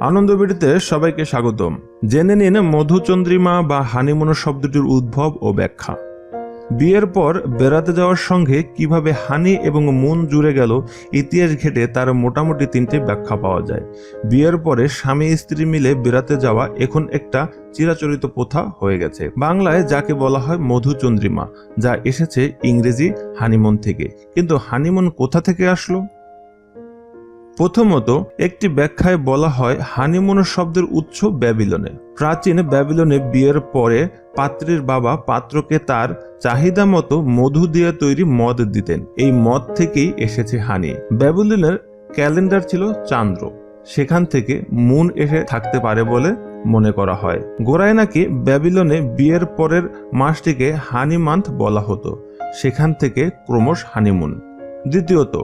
আনন্দবিড়িতে সবাইকে স্বাগতম। জেনে নিন মধুচন্দ্রিমা বা হানিমুন শব্দটির উদ্ভব ও ব্যাখ্যা। বিয়ের পর বেড়াতে যাওয়ার সঙ্গে কীভাবে হানি এবং মন জুড়ে গেল ইতিহাস ঘেটে তার মোটামুটি তিনটি ব্যাখ্যা পাওয়া যায়। বিয়ের পরে স্বামী স্ত্রী মিলে বেড়াতে যাওয়া এখন একটা চিরাচরিত প্রথা হয়ে গেছে। বাংলায় যাকে বলা হয় মধুচন্দ্রিমা, যা এসেছে ইংরেজি হানিমুন থেকে। কিন্তু হানিমুন কোথা থেকে আসলো? প্রথমত, একটি ব্যাখ্যায় বলা হয় হানিমুন শব্দের উৎস ব্যাবিলনে। প্রাচীন ব্যাবিলনে বিয়ের পরে পাত্রীর বাবা পাত্রকে তার চাহিদা মতো মধু দিয়ে তৈরি মদ দিতেন। এই মদ থেকেই এসেছে হানি। ব্যাবিলনের ক্যালেন্ডার ছিল চান্দ্র। সেখান থেকে মুন এসে থাকতে পারে বলে মনে করা হয়। গোড়ায় নাকি ব্যাবিলনে বিয়ের পরের মাসটিকে হানি মান্থ বলা হতো। সেখান থেকে ক্রমশ হানিমুন। দ্বিতীয়ত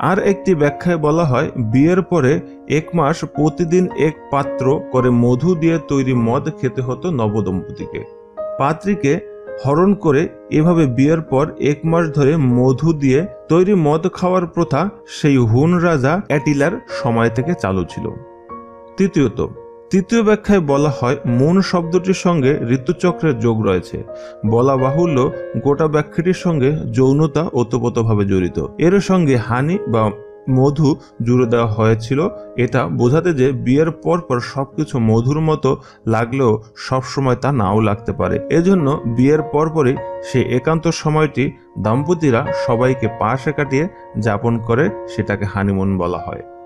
আর একটি ব্যাখ্যায় বলা হয়, বিয়ের পরে এক মাস প্রতিদিন এক পাত্র করে মধু দিয়ে তৈরি মদ খেতে হতো নবদম্পতিকে। পাত্রীকে হরণ করে এভাবে বিয়ের পর এক মাস ধরে মধু দিয়ে তৈরি মদ খাওয়ার প্রথা সেই হুন রাজা অ্যাটিলার সময় থেকে চালু ছিল। তৃতীয়ত তৃতীয় ব্যাখ্যায় বলা হয়, মন শব্দটির সঙ্গে ঋতুচক্রের যোগ রয়েছে। বলা বাহুল্য, গোটা ব্যাখ্যাটির সঙ্গে যৌনতা ওতপ্রোতভাবে জড়িত। এর সঙ্গে হানি বা মধু জুড়ে দেওয়া হয়েছিল। এটা বোঝাতে যে বিয়ের পর পর সবকিছু মধুর মতো লাগলেও সবসময় তা নাও লাগতে পারে। এজন্য বিয়ের পরপরই সে একান্ত সময়টি দম্পতিরা সবাইকে পাশে কাটিয়ে যাপন করে সেটাকে হানিমুন বলা হয়।